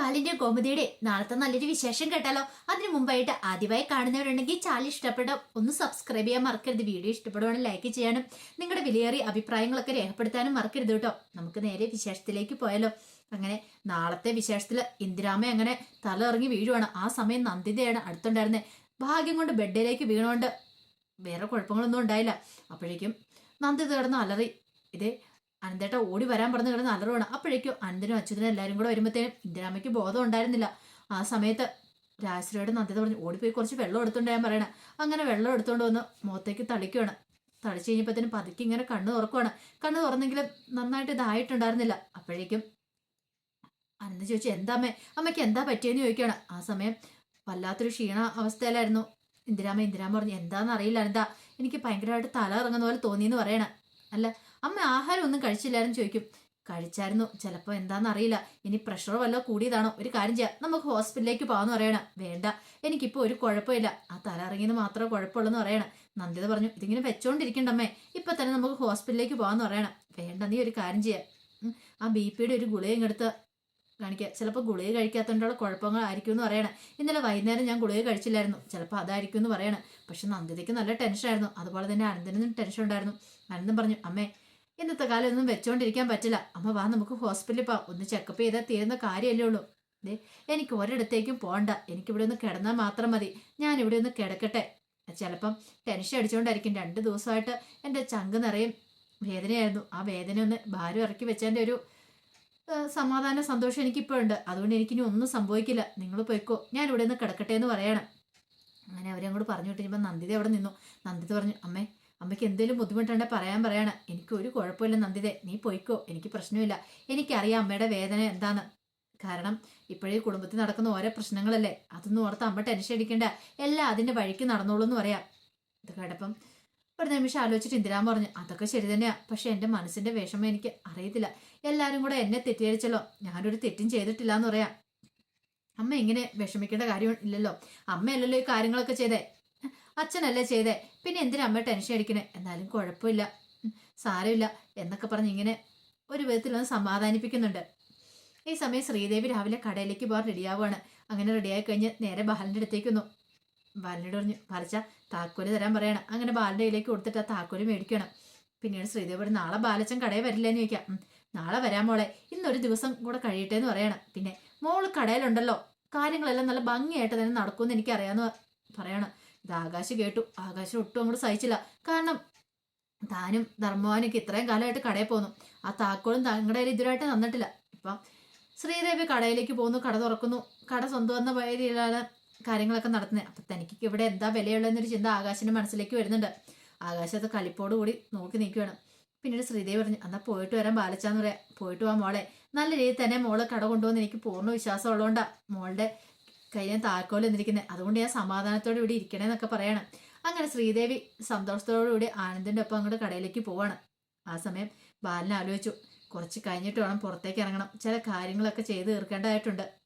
ബാലിന്റെ ഗോമതിയുടെ നാളത്തെ നല്ലൊരു വിശേഷം കേട്ടാലോ? അതിനു മുമ്പായിട്ട് ആദ്യമായി കാണുന്നവരുണ്ടെങ്കിൽ ചാനൽ ഇഷ്ടപ്പെടാം ഒന്ന് സബ്സ്ക്രൈബ് ചെയ്യാൻ മറക്കരുത്. വീഡിയോ ഇഷ്ടപ്പെടുവാണെങ്കിൽ ലൈക്ക് ചെയ്യാനും നിങ്ങളുടെ വിലയേറിയ അഭിപ്രായങ്ങളൊക്കെ രേഖപ്പെടുത്താനും മറക്കരുത് കേട്ടോ. നമുക്ക് നേരെ വിശേഷത്തിലേക്ക് പോയാലോ. അങ്ങനെ നാളത്തെ വിശേഷത്തിൽ ഇന്ദിരാമ അങ്ങനെ തല ഇറങ്ങി വീഴുവാണ്. ആ സമയം നന്ദിതയാണ് അടുത്തുണ്ടായിരുന്നത് ഭാഗ്യം കൊണ്ട് ബെഡിലേക്ക് വീണുകൊണ്ട് വേറെ കുഴപ്പങ്ങളൊന്നും ഉണ്ടായില്ല. അപ്പോഴേക്കും നന്ദിത കിടന്ന് അലറി. ഇതേ അനന്തേട്ട ഓടി വരാൻ പറഞ്ഞു കിടന്ന് അലറുവാണ്. അപ്പോഴേക്കും അനന്തനും അച്യുതനും എല്ലാവരും കൂടെ വരുമ്പോഴത്തേനും ഇന്ദിരാമയ്ക്ക് ബോധം ഉണ്ടായിരുന്നില്ല. ആ സമയത്ത് രാജശ്രീയോട് നന്ദിത പറഞ്ഞു ഓടിപ്പോയി കുറച്ച് വെള്ളം എടുത്തോണ്ട് ഞാൻ പറയണേ. അങ്ങനെ വെള്ളം എടുത്തുകൊണ്ട് വന്ന് മുഖത്തേക്ക് തളിക്കുകയാണ് തളിച്ചു കഴിഞ്ഞപ്പോഴത്തേനും പതുക്കെ ഇങ്ങനെ കണ്ണ് തുറക്കുവാണ്. കണ്ണ് തുറന്നെങ്കിലും നന്നായിട്ട് ഇതായിട്ടുണ്ടായിരുന്നില്ല. അപ്പോഴേക്കും അനന്ത ചോദിച്ചു എന്താ അമ്മേ? അമ്മയ്ക്ക് എന്താ പറ്റിയെന്ന് ചോദിക്കുകയാണ് ആ സമയം വല്ലാത്തൊരു ക്ഷീണ അവസ്ഥയിലായിരുന്നു. ഇന്ദിരാമ ഇന്ദിരാമ പറഞ്ഞു എന്താണെന്ന് അറിയില്ല അനന്ത. എനിക്ക് ഭയങ്കരമായിട്ട് തല ഇറങ്ങുന്ന പോലെ തോന്നിയെന്ന് പറയണ. അല്ല അമ്മ ആഹാരം ഒന്നും കഴിച്ചില്ലായിരുന്നു ചോദിക്കും. കഴിച്ചായിരുന്നു. ചിലപ്പോൾ എന്താണെന്നറിയില്ല. ഇനി പ്രഷർ വല്ല കൂടിയതാണോ? ഒരു കാര്യം ചെയ്യാം. നമുക്ക് ഹോസ്പിറ്റലിലേക്ക് പോകാമെന്ന് പറയണം. വേണ്ട. എനിക്കിപ്പോൾ ഒരു കുഴപ്പമില്ല. ആ തല ഇറങ്ങിയത് മാത്രമേ കുഴപ്പമുള്ളൂ എന്ന് പറയണം. നന്ദിത പറഞ്ഞു ഇതിങ്ങനെ വെച്ചോണ്ടിരിക്കണ്ടമ്മേ ഇപ്പം തന്നെ നമുക്ക് ഹോസ്പിറ്റലിലേക്ക് പോകാമെന്ന് പറയണം. വേണ്ട നീ ഒരു കാര്യം ചെയ്യാം. ആ ബി പിയുടെ ഒരു ഗുളിക എടുത്ത് കാണിക്കുക. ചിലപ്പോൾ ഗുളിക കഴിക്കാത്തതുകൊണ്ടുള്ള കുഴപ്പങ്ങളായിരിക്കും എന്ന് പറയണം. ഇന്നലെ വൈകുന്നേരം ഞാൻ ഗുളിക കഴിച്ചില്ലായിരുന്നു. ചിലപ്പോൾ അതായിരിക്കും എന്ന് പറയണം. പക്ഷെ നന്ദിതയ്ക്ക് നല്ല ടെൻഷനായിരുന്നു അതുപോലെ തന്നെ അനന്തനും ടെൻഷൻ ഉണ്ടായിരുന്നു. അനന്തം പറഞ്ഞു അമ്മേ ഇന്നത്തെ കാലം ഒന്നും വെച്ചോണ്ടിരിക്കാൻ പറ്റില്ല. അമ്മ വാ നമുക്ക് ഹോസ്പിറ്റലിൽ പോവാം. ഒന്ന് ചെക്കപ്പ് ചെയ്താൽ തീരുന്ന കാര്യമല്ലേ ഉള്ളൂ. ദേ എനിക്ക് ഒരിടത്തേക്കും പോകണ്ട എനിക്കിവിടെ ഒന്ന് കിടന്നാൽ മാത്രം മതി. ഞാൻ ഇവിടെ ഒന്ന് കിടക്കട്ടെ. ചിലപ്പം ടെൻഷൻ അടിച്ചുകൊണ്ടായിരിക്കും രണ്ട് ദിവസമായിട്ട് എന്റെ ചങ്ക് നിറയും വേദനയായിരുന്നു. ആ വേദന ഒന്ന് ഭാരം ഇറക്കി വെച്ചതിന്റെ ഒരു സമാധാന സന്തോഷം എനിക്കിപ്പോൾ ഉണ്ട് അതുകൊണ്ട് എനിക്കിനി ഒന്നും സംഭവിക്കില്ല. നിങ്ങൾ പോയിക്കോ. ഞാൻ ഇവിടെ നിന്ന് കിടക്കട്ടെ എന്ന് പറയണം. അങ്ങനെ അവരെ അങ്ങോട്ട് പറഞ്ഞു വിട്ടിരിക്കുമ്പോൾ നന്ദിത അവിടെ നിന്നു. നന്ദിത പറഞ്ഞു അമ്മേ അമ്മയ്ക്ക് എന്തെങ്കിലും ബുദ്ധിമുട്ടുണ്ടെ പറയാൻ പറയണം. എനിക്ക് ഒരു കുഴപ്പമില്ല നന്ദിതേ. നീ പോയിക്കോ. എനിക്ക് പ്രശ്നമില്ല. എനിക്കറിയാം അമ്മയുടെ വേദന എന്താണ് കാരണം ഇപ്പോഴേ കുടുംബത്തിൽ നടക്കുന്ന ഓരോ പ്രശ്നങ്ങളല്ലേ? അതൊന്നും ഓർത്ത് അമ്മ ടെൻഷൻ അടിക്കേണ്ട. എല്ലാം അതിന്റെ വഴിക്ക് നടന്നോളൂ എന്ന് പറയാം. ഇത് കേട്ടപ്പം ഒരു നിമിഷം ആലോചിച്ചിട്ട് ഇന്ദിരാൻ പറഞ്ഞു അതൊക്കെ ശരി തന്നെയാ. പക്ഷെ എന്റെ മനസ്സിന്റെ വിഷമം എനിക്ക് അറിയത്തില്ല. എല്ലാവരും കൂടെ എന്നെ തെറ്റിദ്ധരിച്ചല്ലോ. ഞാനൊരു തെറ്റും ചെയ്തിട്ടില്ല എന്ന് പറയാം. അമ്മ ഇങ്ങനെ വിഷമിക്കേണ്ട കാര്യം ഇല്ലല്ലോ. അമ്മയല്ലല്ലോ ഈ കാര്യങ്ങളൊക്കെ ചെയ്തേ. അച്ഛനല്ലേ ചെയ്തേ. പിന്നെ എന്തിനാ അമ്മ ടെൻഷൻ അടിക്കണേ? എന്നാലും കുഴപ്പമില്ല. സാരമില്ല എന്നൊക്കെ പറഞ്ഞ് ഇങ്ങനെ ഒരു വിധത്തിലൊന്ന് സമാധാനിപ്പിക്കുന്നുണ്ട്. ഈ സമയം ശ്രീദേവി രാവിലെ കടയിലേക്ക് പോകാൻ റെഡിയാവുകയാണ് അങ്ങനെ റെഡിയായി കഴിഞ്ഞ് നേരെ ബഹലിന്റെ അടുത്തേക്ക് വന്നു. ബാലനോട് പറഞ്ഞു ബാലച്ച താക്കോൽ തരാൻ പറയണം. അങ്ങനെ ബാലന്റെ കയ്യിലേക്ക് കൊടുത്തിട്ട് ആ താക്കോൽ മേടിക്കണം. പിന്നീട് ശ്രീദേവ് പറഞ്ഞു നാളെ ബാലച്ചൻ കടയിൽ വരില്ലെന്ന് ചോദിക്കാം. നാളെ വരാൻ മോളെ. ഇന്നൊരു ദിവസം കൂടെ കഴിയട്ടെ എന്ന് പറയണം. പിന്നെ മോൾ കടയിലുണ്ടല്ലോ. കാര്യങ്ങളെല്ലാം നല്ല ഭംഗിയായിട്ട് തന്നെ നടക്കുമെന്ന് എനിക്കറിയാമെന്ന് പറയണം. ഇത് ആകാശ് കേട്ടു. ആകാശം ഒട്ടും അങ്ങോട്ട് സഹിച്ചില്ല. കാരണം താനും ധർമ്മവാനൊക്കെ ഇത്രയും കാലമായിട്ട് കടയിൽ പോന്നു. ആ താക്കോളും തങ്ങളുടെ കയ്യിൽ ഇതുവരായിട്ട് തന്നിട്ടില്ല. ഇപ്പം ശ്രീദേവി കടയിലേക്ക് പോകുന്നു. കട തുറക്കുന്നു. കട സ്വന്തം വന്ന രീതിയിലാണ് കാര്യങ്ങളൊക്കെ നടത്തുന്നത് അപ്പം തനിക്ക് ഇവിടെ എന്താ വിലയുള്ളതെന്നൊരു ചിന്ത ആകാശിന്റെ മനസ്സിലേക്ക് വരുന്നുണ്ട്. ആകാശത്ത് കലിപ്പോട് കൂടി നോക്കി നിൽക്കുകയാണ്. പിന്നീട് ശ്രീദേവി പറഞ്ഞു എന്നാ പോയിട്ട് വരാൻ ബാലച്ചാന്ന് പറയാം. പോയിട്ട് വാ മോളെ. നല്ല രീതിയിൽ തന്നെ മോളെ കട കൊണ്ടുവന്ന് എനിക്ക് പൂർണ വിശ്വാസം ഉള്ളതുകൊണ്ടാ മോളുടെ കയ്യിൽ താക്കോൽ എന്നിരിക്കുന്നത് അതുകൊണ്ട് ഞാൻ സമാധാനത്തോടെ ഇവിടെ ഇരിക്കണേന്നൊക്കെ പറയണം. അങ്ങനെ ശ്രീദേവി സന്തോഷത്തോടുകൂടി ആനന്ദിന്റെ ഒപ്പം അങ്ങോട്ട് കടയിലേക്ക് പോവാണ്. ആ സമയം ബാലൻ ആലോചിച്ചു കുറച്ച് കഴിഞ്ഞിട്ട് വേണം പുറത്തേക്ക് ഇറങ്ങണം. ചില കാര്യങ്ങളൊക്കെ ചെയ്ത് തീർക്കേണ്ടതായിട്ടുണ്ട്.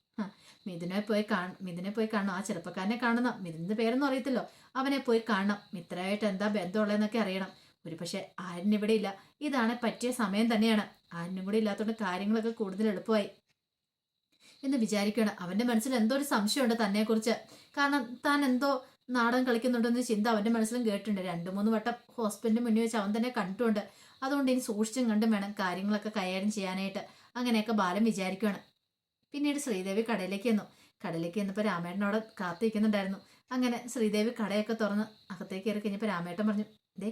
മിഥുനെ പോയി കാണ മിഥുനെ പോയി കാണണം. ആ ചെറുപ്പക്കാരനെ കാണണം. മിഥുന്റെ പേരൊന്നും അറിയത്തില്ലോ. അവനെ പോയി കാണണം. മിത്രമായിട്ട് എന്താ ബന്ധമുള്ളതെന്നൊക്കെ അറിയണം. ഒരു പക്ഷെ ഇവിടെ ഇല്ല. ഇതാണ് പറ്റിയ സമയം തന്നെയാണ്. ആരിനും കൂടി ഇല്ലാത്തതുകൊണ്ട് കാര്യങ്ങളൊക്കെ കൂടുതൽ എളുപ്പമായി. എന്ന് വിചാരിക്കണം അവന്റെ മനസ്സിൽ എന്തോ ഒരു സംശയമുണ്ട് തന്നെ കുറിച്ച് കാരണം താൻ എന്തോ നാടകം കളിക്കുന്നുണ്ടെന്ന് ചിന്ത അവന്റെ മനസ്സിലും കേട്ടിട്ടുണ്ട്. രണ്ടു മൂന്ന് വട്ടം ഹോസ്പിറ്റലിന് മുന്നിൽ വെച്ച് അവൻ തന്നെ കണ്ടിട്ടുണ്ട്. അതുകൊണ്ട് ഇനി സൂക്ഷിച്ചും കണ്ടും വേണം കാര്യങ്ങളൊക്കെ കൈകാര്യം ചെയ്യാനായിട്ട്. അങ്ങനെയൊക്കെ ബാലൻ വിചാരിക്കുകയാണ്. പിന്നീട് ശ്രീദേവി കടയിലേക്ക് വന്നു കടയിലേക്ക് വന്നപ്പോൾ രാമേട്ടനോട് കാത്തിരിക്കുന്നുണ്ടായിരുന്നു. അങ്ങനെ ശ്രീദേവി കടയൊക്കെ തുറന്ന് അകത്തേക്ക് കയറി കഴിഞ്ഞപ്പോൾ രാമേട്ടൻ പറഞ്ഞു ദേ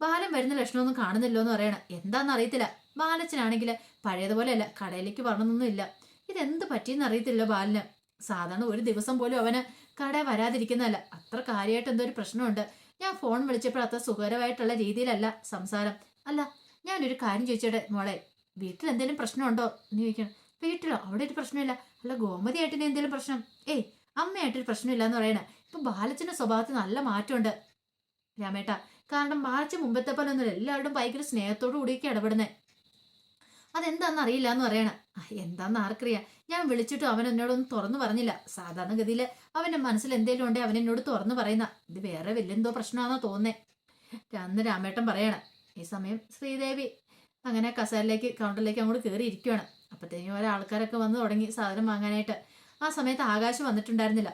ബാലൻ വരുന്ന ലക്ഷണമൊന്നും കാണുന്നില്ലോ എന്ന് പറയണം. എന്താണെന്ന് അറിയത്തില്ല. ബാലച്ചനാണെങ്കിൽ പഴയതുപോലെയല്ല. കടയിലേക്ക് വരണമെന്നൊന്നും ഇല്ല. ഇതെന്ത് പറ്റിയെന്ന് അറിയത്തില്ല ബാലിന്. സാധാരണ ഒരു ദിവസം പോലും അവന് കട വരാതിരിക്കുന്നതല്ല. അത്ര കാര്യമായിട്ട് എന്തോ ഒരു പ്രശ്നമുണ്ട്. ഞാൻ ഫോൺ വിളിച്ചപ്പോൾ അത്ര സുഖകരമായിട്ടുള്ള രീതിയിലല്ല സംസാരം. അല്ല ഞാനൊരു കാര്യം ചോദിച്ചോട്ടെ മോളെ? വീട്ടിൽ എന്തെങ്കിലും പ്രശ്നമുണ്ടോ? എന്ന് ചോദിക്കണം വീട്ടിലോ? അവിടെ ഒരു പ്രശ്നമില്ല. അല്ല ഗോമതി ആയിട്ടിന് എന്തെങ്കിലും പ്രശ്നം? ഏയ് അമ്മയായിട്ടൊരു പ്രശ്നമില്ല എന്ന് പറയണേ. ഇപ്പൊ ബാലച്ചന്റെ സ്വഭാവത്തിൽ നല്ല മാറ്റമുണ്ട്. രാമേട്ട കാരണം ബാലച്ച മുമ്പത്തെ പോലെ ഒന്നും എല്ലാവരുടെയും ഭയങ്കര സ്നേഹത്തോടു കൂടിയൊക്കെ ഇടപെടുന്നേ. അതെന്താന്ന് അറിയില്ല എന്ന് പറയണം എന്താന്ന് ആർക്കറിയാം. ഞാൻ വിളിച്ചിട്ടും അവൻ എന്നോടൊന്നും തുറന്നു പറഞ്ഞില്ല. സാധാരണഗതിയിൽ അവന്റെ മനസ്സിൽ എന്തെങ്കിലും ഉണ്ടെങ്കിൽ അവൻ എന്നോട് തുറന്നു പറയുന്ന. ഇത് വേറെ വലിയെന്തോ പ്രശ്നമാണെന്നോ തോന്നേ അന്ന് രാമേട്ടൻ പറയണം ഈ സമയം ശ്രീദേവി അങ്ങനെ കസാലിലേക്ക് കൗണ്ടറിലേക്ക് അങ്ങോട്ട് കയറി ഇരിക്കുകയാണ് അപ്പത്തേക്കും ഓരോ ആൾക്കാരൊക്കെ വന്ന് തുടങ്ങി സാധനം വാങ്ങാനായിട്ട്. ആ സമയത്ത് ആകാശം വന്നിട്ടുണ്ടായിരുന്നില്ല.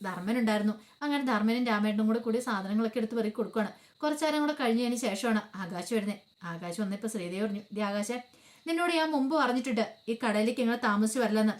ധർമ്മൻ ഉണ്ടായിരുന്നു. അങ്ങനെ ധർമ്മനും രാമേട്ടനും കൂടെ കൂടി സാധനങ്ങളൊക്കെ എടുത്ത് പെറുക്കി കൊടുക്കുകയാണ് കുറച്ചേരം കൂടെ കഴിഞ്ഞതിന് ശേഷമാണ് ആകാശം വരുന്നത് ആകാശം വന്നപ്പോൾ ശ്രീദേവി പറഞ്ഞു ദേ ആകാശേ നിന്നോട് ഞാൻ മുമ്പ് പറഞ്ഞിട്ടുണ്ട് ഈ കടയിലേക്ക് ഇങ്ങനെ താമസിച്ച് വരില്ലെന്ന്.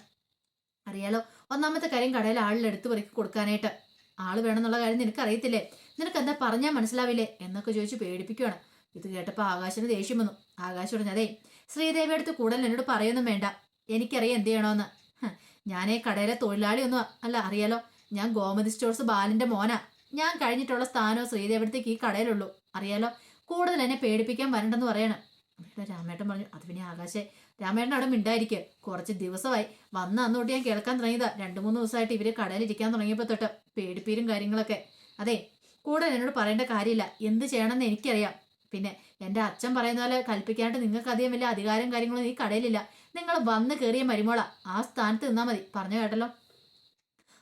അറിയാലോ ഒന്നാമത്തെ കാര്യം കടയിൽ ആളിൽ എടുത്ത് പെറുക്കി കൊടുക്കാനായിട്ട്. ആൾ വേണമെന്നുള്ള കാര്യം നിനക്ക് അറിയത്തില്ലേ നിനക്ക് എന്താ പറഞ്ഞാൽ മനസ്സിലാവില്ലേ? എന്നൊക്കെ ചോദിച്ച് പേടിപ്പിക്കുകയാണ് ഇത് കേട്ടപ്പോൾ ആകാശന് ദേഷ്യം വന്നു. ആകാശ് പറഞ്ഞു അതേ ശ്രീദേവി അടുത്ത് കൂടുതൽ എന്നോട് പറയൊന്നും വേണ്ട. എനിക്കറിയാം എന്ത് ചെയ്യണമെന്ന് ഹ്, ഞാനേ കടയിലെ തൊഴിലാളിയൊന്നും അല്ല അറിയാലോ? ഞാൻ ഗോമതി സ്റ്റോഴ്സ് ബാലിന്റെ മോനാ. ഞാൻ കഴിഞ്ഞിട്ടുള്ള സ്ഥാനവും ശ്രീദേവിടത്തേക്ക് ഈ കടയിലുള്ളൂ. അറിയാലോ? കൂടുതൽ എന്നെ പേടിപ്പിക്കാൻ വരണ്ടെന്ന് പറയണം. ഇവിടെ രാമേട്ടൻ പറഞ്ഞു അത് പിന്നെ ആകാശേ രാമേട്ടൻ അവിടെ മിണ്ടായിരിക്കുക കുറച്ച് ദിവസമായി. വന്ന അന്ന് തൊട്ട് ഞാൻ കേൾക്കാൻ തുടങ്ങിയതാ. രണ്ട് മൂന്ന് ദിവസമായിട്ട് ഇവർ കടയിൽ ഇരിക്കാൻ തുടങ്ങിയപ്പോൾ തൊട്ട് പേടിപ്പീരും കാര്യങ്ങളൊക്കെ. അതെ കൂടുതൽ എന്നോട് പറയേണ്ട കാര്യമില്ല. എന്ത് ചെയ്യണമെന്ന് എനിക്കറിയാം. പിന്നെ എന്റെ അച്ഛൻ പറയുന്ന പോലെ കൽപ്പിക്കാനായിട്ട് നിങ്ങൾക്ക് അധികം വലിയ അധികാരം കാര്യങ്ങളൊന്നും ഈ കടയിലില്ല. നിങ്ങൾ വന്ന് കയറിയ മരുമോള. ആ സ്ഥാനത്ത് നിന്നാൽ മതി. പറഞ്ഞു കേട്ടല്ലോ?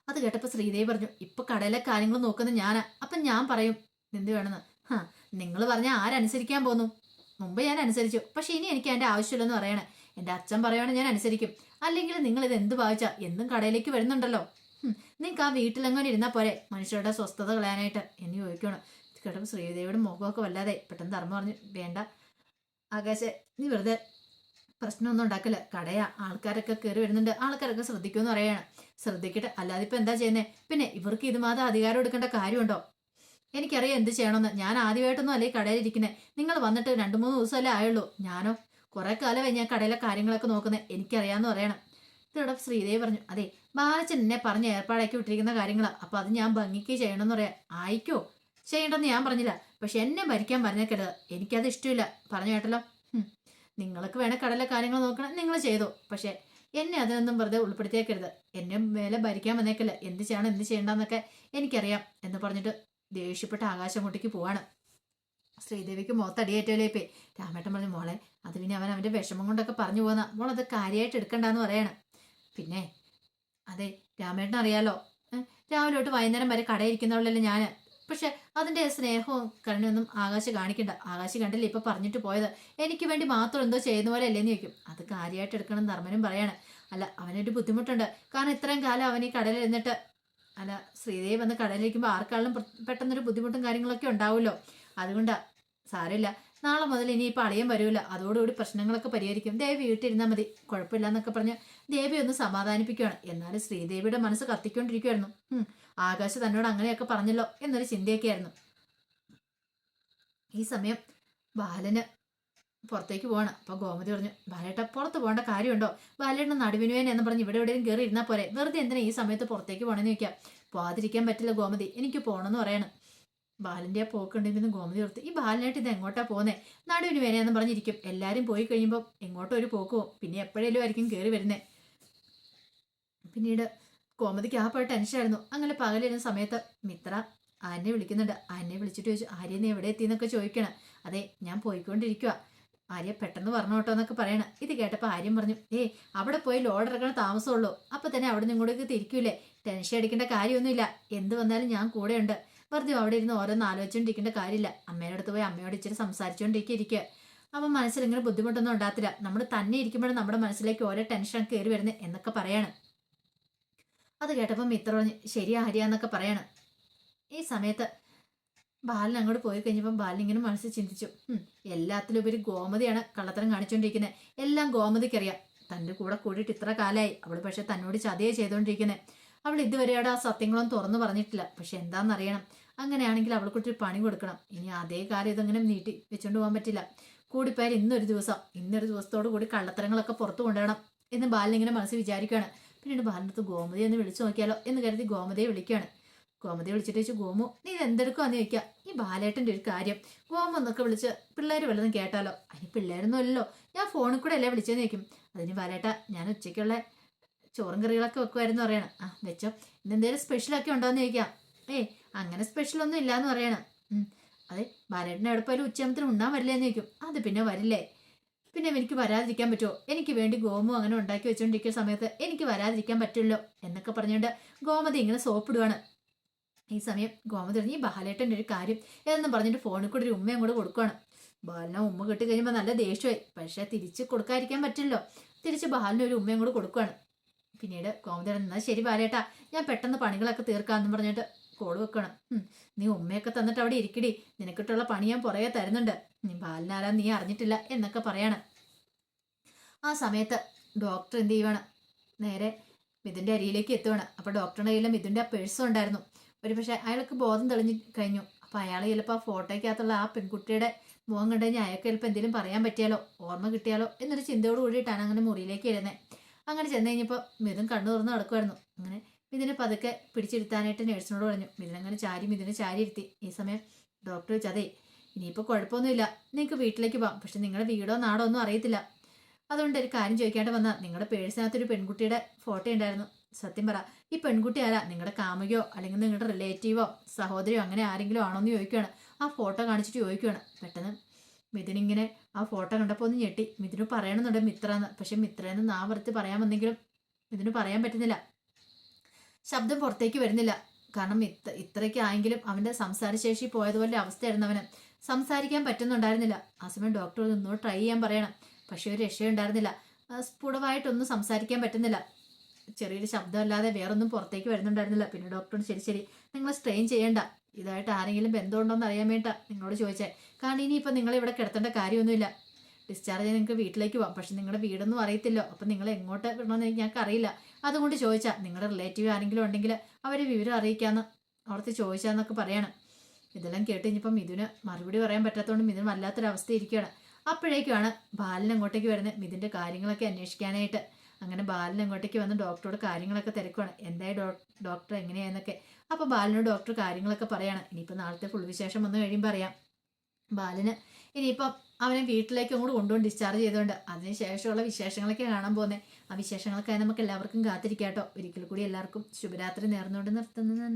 അത് കേട്ടപ്പോൾ ശ്രീദേവി പറഞ്ഞു ഇപ്പൊ കടയിലെ കാര്യങ്ങൾ നോക്കുന്നത് ഞാനാ. അപ്പം ഞാൻ പറയും എന്ത് വേണമെന്ന്? ഹാ നിങ്ങൾ പറഞ്ഞാൽ ആരനുസരിക്കാൻ പോന്നു. മുമ്പ് ഞാൻ അനുസരിച്ചു. പക്ഷെ ഇനി എനിക്ക് അതിന്റെ ആവശ്യമില്ലെന്ന് പറയണേ. എന്റെ അച്ഛൻ പറയുവാണെങ്കിൽ ഞാൻ അനുസരിക്കും. അല്ലെങ്കിൽ നിങ്ങൾ ഇത് എന്ത് ഭാവിച്ചാ? എന്നും കടയിലേക്ക് വരുന്നുണ്ടല്ലോ. നിങ്ങൾക്ക് ആ വീട്ടിലെങ്ങനെ ഇരുന്നാൽ പോരെ. മനുഷ്യരുടെ സ്വസ്ഥത കളയാനായിട്ട്. എന്ന് ചോദിക്കണം കേട്ടപ്പോൾ ശ്രീദേവിയുടെ മുഖമൊക്കെ വല്ലാതെ പെട്ടെന്ന് ധർമ്മം പറഞ്ഞു വേണ്ട ആകാശെ നീ വെറുതെ പ്രശ്നമൊന്നും ഉണ്ടാക്കില്ല. കടയാ. ആൾക്കാരൊക്കെ കയറി വരുന്നുണ്ട്. ആൾക്കാരൊക്കെ ശ്രദ്ധിക്കുമെന്ന് പറയാണ് ശ്രദ്ധിക്കട്ടെ. അല്ലാതെ ഇപ്പം എന്താ ചെയ്യുന്നത് പിന്നെ ഇവർക്ക് ഇത് മാത്രം അധികാരം എടുക്കേണ്ട കാര്യമുണ്ടോ? എനിക്കറിയാം എന്ത് ചെയ്യണമെന്ന്. ഞാൻ ആദ്യമായിട്ടൊന്നും അല്ലേ കടയിലിരിക്കുന്നത് നിങ്ങൾ വന്നിട്ട് രണ്ട് മൂന്ന് ദിവസമല്ലേ ആയുള്ളൂ. ഞാനോ? കുറേ കാലമായി ഞാൻ കടയിലെ കാര്യങ്ങളൊക്കെ നോക്കുന്നത് എനിക്കറിയാമെന്ന് പറയണം. ഇതോടെ ശ്രീദേവി പറഞ്ഞു അതെ ബാലച്ചൻ എന്നെ പറഞ്ഞ് ഏർപ്പാടാക്കി വിട്ടിരിക്കുന്ന കാര്യങ്ങളാണ് അപ്പോൾ അത് ഞാൻ ഭംഗിക്ക് ചെയ്യണമെന്ന് പറയാം. ആയിക്കോ? ചെയ്യണ്ടെന്ന് ഞാൻ പറഞ്ഞില്ല. പക്ഷെ എന്നെ ഭരിക്കാൻ പറഞ്ഞേക്കരുത്. എനിക്കത് ഇഷ്ടമില്ല. പറഞ്ഞു കേട്ടല്ലോ? നിങ്ങൾക്ക് വേണ കടല കാര്യങ്ങൾ നോക്കണം. നിങ്ങൾ ചെയ്തു. പക്ഷെ എന്നെ അതിനൊന്നും വെറുതെ ഉൾപ്പെടുത്തിയേക്കരുത്. എന്നെ മേലെ ഭരിക്കാൻ വന്നേക്കല്ല. എന്ത് ചെയ്യണം എന്ത് ചെയ്യണ്ടെന്നൊക്കെ എനിക്കറിയാം എന്ന് പറഞ്ഞിട്ട് ദേഷ്യപ്പെട്ട ആകാശം പോവാണ്. ശ്രീദേവിക്ക് മുഖത്തടിയേറ്റോലേപ്പേ രാമേട്ടൻ പറഞ്ഞു മോളെ അത് പിന്നെ അവൻ അവന്റെ വിഷമം കൊണ്ടൊക്കെ പറഞ്ഞു പോകുന്ന മോളത് കാര്യമായിട്ട് എടുക്കണ്ടെന്ന് പറയണം. പിന്നെ അതെ രാമേട്ടൻ അറിയാലോ രാവിലെ തൊട്ട് വൈകുന്നേരം വരെ കടയിരിക്കുന്നവളല്ലേ ഞാൻ പക്ഷെ അതിന്റെ സ്നേഹവും കരുണയൊന്നും ആകാശ് കാണിക്കണ്ട. ആകാശ് കണ്ടില്ല ഇപ്പൊ പറഞ്ഞിട്ട് പോയത്? എനിക്ക് വേണ്ടി മാത്രം എന്തോ ചെയ്യുന്ന പോലെ അല്ലേന്ന് ചോദിക്കും. അത് കാര്യമായിട്ട് എടുക്കണം ധർമ്മനും പറയാണ്. അല്ല അവനൊരു ബുദ്ധിമുട്ടുണ്ട്. കാരണം ഇത്രയും കാലം അവൻ ഈ കടലിൽ ഇരുന്നിട്ട് അല്ല ശ്രീദേവി വന്ന് കടലിരിക്കുമ്പോൾ ആർക്കാളും പെട്ടെന്നൊരു ബുദ്ധിമുട്ടും കാര്യങ്ങളൊക്കെ ഉണ്ടാവുമല്ലോ. അതുകൊണ്ടാ സാരമില്ല. നാളെ മുതൽ ഇനി ഇപ്പം അളിയൻ വരൂല. അതോടുകൂടി പ്രശ്നങ്ങളൊക്കെ പരിഹരിക്കും. ദേവി വീട്ടിരുന്നാൽ മതി. കുഴപ്പമില്ല എന്നൊക്കെ പറഞ്ഞ് ദേവി ഒന്ന് സമാധാനിപ്പിക്കുകയാണ് എന്നാലും ശ്രീദേവിയുടെ മനസ്സ് കത്തിക്കൊണ്ടിരിക്കുവായിരുന്നു. ആകാശ തന്നോട് അങ്ങനെയൊക്കെ പറഞ്ഞല്ലോ എന്നൊരു ചിന്തയൊക്കെയായിരുന്നു. ഈ സമയം ബാലന് പുറത്തേക്ക് പോവാണ്. അപ്പൊ ഗോമതി പറഞ്ഞു ബാലേട്ട പുറത്ത് പോകേണ്ട കാര്യമുണ്ടോ? ബാലേട്ടൻ നടുവിനുവേന എന്ന് പറഞ്ഞ് ഇവിടെ എവിടെയും കയറി ഇരുന്നാൽ പോരെ. വെറുതെ എന്തിനാ ഈ സമയത്ത് പുറത്തേക്ക് പോകണമെന്ന് ചോദിക്കാം. പോകാതിരിക്കാൻ പറ്റില്ല ഗോമതി. എനിക്ക് പോകണമെന്ന് പറയണം. ബാലന്റെ ആ പോക്കുണ്ടെങ്കിൽ ഗോമതി ഓർത്ത് ഈ ബാലനായിട്ട് ഇത് എങ്ങോട്ടാ പോകുന്നത് നടുവിന് വേനയെന്ന് പറഞ്ഞിരിക്കും. എല്ലാവരും പോയി കഴിയുമ്പോൾ എങ്ങോട്ടോ ഒരു പോക്ക് പോകും പിന്നെ എപ്പോഴേലും ആയിരിക്കും കയറി വരുന്നത് പിന്നീട് ഗോമതിക്ക് ആ പോയ ടെൻഷനായിരുന്നു അങ്ങനെ പകലിരുന്ന സമയത്ത് മിത്ര ആനെ വിളിക്കുന്നുണ്ട്. ആനെ വിളിച്ചിട്ട് ചോദിച്ചു ആര്യ നീ എവിടെ എത്തിയെന്നൊക്കെ ചോദിക്കണം. അതെ ഞാൻ പോയിക്കൊണ്ടിരിക്കുക ആര്യ പെട്ടെന്ന് പറഞ്ഞു കേട്ടോ എന്നൊക്കെ പറയണം. ഇത് കേട്ടപ്പോൾ ആര്യം പറഞ്ഞു ഏ അവിടെ പോയി ലോഡ് ഇറക്കണ താമസമുള്ളൂ. അപ്പം തന്നെ അവിടെ നിന്ന് ഇങ്ങോട്ടേക്ക് തിരിക്കൂലേ? ടെൻഷൻ അടിക്കേണ്ട കാര്യമൊന്നുമില്ല. എന്ത് വന്നാലും ഞാൻ കൂടെയുണ്ട്. വെറുതെ അവിടെ ഇരുന്ന് ഓരോന്ന് ആലോചിച്ചുകൊണ്ടിരിക്കേണ്ട കാര്യമില്ല. അമ്മയുടെ അടുത്ത് പോയി അമ്മയോട് ഇച്ചിരി സംസാരിച്ചുകൊണ്ടിരിക്കുക ഇരിക്കുക അപ്പം മനസ്സിൽ ഇങ്ങനെ ബുദ്ധിമുട്ടൊന്നും ഉണ്ടാകത്തില്ല. നമ്മൾ തന്നെ ഇരിക്കുമ്പോഴും നമ്മുടെ മനസ്സിലേക്ക് ഓരോ ടെൻഷൻ കയറി വരുന്നത് എന്നൊക്കെ പറയാണ്. അത് കേട്ടപ്പോൾ മിത്ര പറഞ്ഞ് ശരിയാ ആര്യ എന്നൊക്കെ പറയാണ്. ഈ സമയത്ത് ബാലൻ അങ്ങോട്ട് പോയി കഴിഞ്ഞപ്പം ബാലൻ ഇങ്ങനെ മനസ്സിൽ ചിന്തിച്ചു. എല്ലാത്തിലും എല്ലാത്തിലുപരി ഗോമതിയാണ് കള്ളത്തരം കാണിച്ചുകൊണ്ടിരിക്കുന്നത് എല്ലാം ഗോമതിക്കറിയാം. തന്റെ കൂടെ കൂടിയിട്ട് ഇത്ര കാലമായി അവൾ പക്ഷെ തന്നോട് ചതയെ ചെയ്തുകൊണ്ടിരിക്കുന്നത് അവൾ ഇതുവരെയോടെ ആ സത്യങ്ങളും തുറന്നു പറഞ്ഞിട്ടില്ല. പക്ഷെ എന്താണെന്നറിയണം. അങ്ങനെയാണെങ്കിൽ അവൾക്കൊരു പണി കൊടുക്കണം. ഇനി അതേ കാര്യം ഇതങ്ങനെ നീട്ടി വെച്ചുകൊണ്ട് പോകാൻ പറ്റില്ല. കൂടിപ്പോയാൽ ഇന്നൊരു ദിവസം ഇന്നൊരു ദിവസത്തോടു കൂടി കള്ളത്തരങ്ങളൊക്കെ പുറത്തു കൊണ്ടുവരണം എന്ന് ബാലൻ ഇങ്ങനെ മനസ്സിൽ വിചാരിക്കുകയാണ് പിന്നീട് ബാലിനടുത്ത് ഗോമതി എന്ന് വിളിച്ചു നോക്കിയാലോ എന്ന് കരുതി ഗോമതിയെ വിളിക്കുകയാണ് ഗോമതി വിളിച്ചിട്ട് വെച്ച് ഗോമു നീ ഇത് എന്തെടുക്കുവാന്ന് ചോദിക്കുക. ഈ ബാലേട്ടന്റെ ഒരു കാര്യം. ഗോമു എന്നൊക്കെ വിളിച്ച് പിള്ളേർ വല്ലതും കേട്ടാലോ? അതിന് പിള്ളേരൊന്നും അല്ലല്ലോ. ഞാൻ ഫോണിൽ കൂടെ അല്ലേ വിളിച്ചെന്ന് ചോദിക്കും. അതിന് ബാലേട്ട ഞാൻ ഉച്ചയ്ക്കുള്ള ചോറും കറികളൊക്കെ വെക്കുമായിരുന്നു പറയണം. ആ വെച്ചോ. ഇന്നെന്തേലും സ്പെഷ്യലൊക്കെ ഉണ്ടോയെന്ന് ചോദിക്കാം. ഏ അങ്ങനെ സ്പെഷ്യലൊന്നും ഇല്ലാന്ന് പറയണം. അതെ ബാലേട്ടൻ എവിടെ ഉച്ചയാമത്തിന് ഉണ്ണാൻ വരില്ലേ എന്ന് ചോദിക്കും. അത് പിന്നെ വരില്ലേ? പിന്നെ എനിക്ക് വരാതിരിക്കാൻ പറ്റുമോ? എനിക്ക് വേണ്ടി ഗോമു അങ്ങനെ ഉണ്ടാക്കി വെച്ചുകൊണ്ടിരിക്കുന്ന സമയത്ത് എനിക്ക് വരാതിരിക്കാൻ പറ്റുമല്ലോ എന്നൊക്കെ പറഞ്ഞുകൊണ്ട് ഗോമതി ഇങ്ങനെ സോപ്പിടുവാണ് ഈ സമയം ഗോമതി പറഞ്ഞു ഈ ബാലേട്ടന്റെ ഒരു കാര്യം എന്നും പറഞ്ഞിട്ട് ഫോണിൽ കൂടെ ഒരു ഉമ്മയും കൂടെ കൊടുക്കുകയാണ് ബാലിനെ ഉമ്മ കിട്ടി കഴിയുമ്പോൾ നല്ല ദേഷ്യമായി. പക്ഷേ തിരിച്ച് കൊടുക്കാതിരിക്കാൻ പറ്റില്ലല്ലോ. തിരിച്ച് ബാലിന് ഒരു ഉമ്മയും കൂടെ കൊടുക്കുകയാണ് പിന്നീട് കോമതിയുടെ എന്നാൽ ശരി ബാലേട്ടാ. ഞാൻ പെട്ടെന്ന് പണികളൊക്കെ തീർക്കാമെന്ന് പറഞ്ഞിട്ട് കോൾ വെക്കണം. നീ ഉമ്മയൊക്കെ തന്നിട്ട് അവിടെ ഇരിക്കടി. നിനക്കിട്ടുള്ള പണി ഞാൻ പുറകെ തരുന്നുണ്ട്. നീ ബാലിനാരാ നീ അറിഞ്ഞിട്ടില്ല എന്നൊക്കെ പറയാണ്. ആ സമയത്ത് ഡോക്ടർ എന്ത് ചെയ്യുവാണ്? നേരെ മിഥുന്റെ അരിയിലേക്ക് എത്തുവാണ്. അപ്പോൾ ഡോക്ടറുടെ കയ്യിൽ മിഥുന്റെ ആ പേഴ്സും ഉണ്ടായിരുന്നു. ഒരു പക്ഷേ അയാൾക്ക് ബോധം തെളിഞ്ഞു കഴിഞ്ഞു. അപ്പോൾ അയാൾ ചിലപ്പോൾ ആ ഫോട്ടോയ്ക്കകത്തുള്ള ആ പെൺകുട്ടിയുടെ മുഖം കണ്ടു കഴിഞ്ഞാൽ അയാൾക്ക് ചിലപ്പോൾ എന്തെങ്കിലും പറയാൻ പറ്റിയാലോ ഓർമ്മ കിട്ടിയാലോ എന്നൊരു ചിന്തയോട് കൂടിയിട്ടാണ് അങ്ങനെ മുറിയിലേക്ക് ഇരുന്നത് അങ്ങനെ ചെന്ന് കഴിഞ്ഞപ്പോൾ മിഥുൻ കണ്ണു തുറന്ന് നടക്കുമായിരുന്നു അങ്ങനെ മിഥുനെ പതുക്കെ പിടിച്ചിരുത്താനായിട്ട് നേഴ്സിനോട് പറഞ്ഞു മിഥുൻ അങ്ങനെ ചാരി മിഥുനെ ചാരി ഇരുത്തി. ഈ സമയം ഡോക്ടർ ചോദിച്ചു അതെ ഇനിയിപ്പോൾ കുഴപ്പമൊന്നുമില്ല. നിങ്ങൾക്ക് വീട്ടിലേക്ക് പോകാം. പക്ഷെ നിങ്ങളുടെ വീടോ നാടോ ഒന്നും അറിയത്തില്ല. അതുകൊണ്ട് ഒരു കാര്യം ചോദിക്കാണ്ട് വന്നാൽ നിങ്ങളുടെ പേഴ്സിനകത്തൊരു പെൺകുട്ടിയുടെ ഫോട്ടോ ഉണ്ടായിരുന്നു. സത്യം പറ ഈ പെൺകുട്ടി ആരാ? നിങ്ങളുടെ കാമുകയോ അല്ലെങ്കിൽ നിങ്ങളുടെ റിലേറ്റീവോ സഹോദരിയോ അങ്ങനെ ആരെങ്കിലും ആണോ എന്ന് ചോദിക്കുകയാണ് ആ ഫോട്ടോ കാണിച്ചിട്ട് ചോദിക്കുകയാണ് പെട്ടെന്ന് മിഥുൻ ഇങ്ങനെ ആ ഫോട്ടോ കണ്ടപ്പോൾ ഒന്ന് ഞെട്ടി. മിഥുന് പറയണമെന്നുണ്ട് മിത്ര എന്ന് പക്ഷെ മിത്ര എന്ന് നാ വറുത്ത് പറയാൻ വന്നെങ്കിലും മിഥുന് പറയാൻ പറ്റുന്നില്ല. ശബ്ദം പുറത്തേക്ക് വരുന്നില്ല. കാരണം ഇത്ര ഇത്രയ്ക്ക് ആയെങ്കിലും അവന്റെ സംസാരശേഷി പോയതുപോലെ അവസ്ഥയായിരുന്നു അവന്. സംസാരിക്കാൻ പറ്റുന്നുണ്ടായിരുന്നില്ല. ആ സമയം ഡോക്ടർ നിന്നോട് ട്രൈ ചെയ്യാൻ പറയണം. പക്ഷെ ഒരു രക്ഷയുണ്ടായിരുന്നില്ല. സ്ഫുടമായിട്ടൊന്നും സംസാരിക്കാൻ പറ്റുന്നില്ല. ചെറിയൊരു ശബ്ദമല്ലാതെ വേറൊന്നും പുറത്തേക്ക് വരുന്നുണ്ടായിരുന്നില്ല. പിന്നെ ഡോക്ടറോട് ശരി ശരി നിങ്ങൾ സ്ട്രെയിൻ ചെയ്യേണ്ട. ഇതായിട്ട് ആരെങ്കിലും ബന്ധമുണ്ടോ എന്ന് അറിയാൻ വേണ്ട നിങ്ങളോട് ചോദിച്ചേ. കാരണം ഇനിയിപ്പോൾ നിങ്ങളെ ഇവിടെ കിടത്തേണ്ട കാര്യമൊന്നുമില്ല. ഡിസ്ചാർജ് ചെയ്ത് നിങ്ങൾക്ക് വീട്ടിലേക്ക് പോകാം പക്ഷെ നിങ്ങളുടെ വീടൊന്നും അറിയത്തില്ലോ. അപ്പം നിങ്ങൾ എങ്ങോട്ട് വിടണമെന്ന് ഞങ്ങൾക്ക് അറിയില്ല. അതുകൊണ്ട് ചോദിച്ചാൽ നിങ്ങളുടെ റിലേറ്റീവ് ആരെങ്കിലും ഉണ്ടെങ്കിൽ അവരെ വിവരം അറിയിക്കാമെന്ന് അവിടുത്തെ ചോദിച്ചാന്നൊക്കെ പറയണം. ഇതെല്ലാം കേട്ട് ഇനിയിപ്പം മിഥുന് മറുപടി പറയാൻ പറ്റാത്തതുകൊണ്ട് മിഥുൻ വല്ലാത്തൊരവസ്ഥ ഇരിക്കുകയാണ് അപ്പോഴേക്കുമാണ് ബാലൻ അങ്ങോട്ടേക്ക് വരുന്നത് മിഥുന്റെ കാര്യങ്ങളൊക്കെ അന്വേഷിക്കാനായിട്ട്. അങ്ങനെ ബാലൻ അങ്ങോട്ടേക്ക് വന്ന് ഡോക്ടറോട് കാര്യങ്ങളൊക്കെ തിരക്കുവാണ്. എന്തായി ഡോ ഡോക്ടർ എങ്ങനെയാന്നൊക്കെ. അപ്പോൾ ബാലനോട് ഡോക്ടർ കാര്യങ്ങളൊക്കെ പറയാണ്. ഇനിയിപ്പോൾ നാളത്തെ ഫുൾ വിശേഷം വന്നു കഴിയുമ്പോൾ അറിയാം. ബാലന് ഇനിയിപ്പം അവനെ വീട്ടിലേക്ക് അങ്ങോട്ട് കൊണ്ടുപോയി ഡിസ്ചാർജ് ചെയ്തുകൊണ്ട് അതിനുശേഷമുള്ള വിശേഷങ്ങളൊക്കെ കാണാൻ പോകുന്നത് ആ വിശേഷങ്ങളൊക്കെ നമുക്ക് എല്ലാവർക്കും കാത്തിരിക്കാട്ടോ. ഒരിക്കൽ കൂടി എല്ലാവർക്കും ശുഭരാത്രി നേർന്നുകൊണ്ട് നിർത്തുന്നത്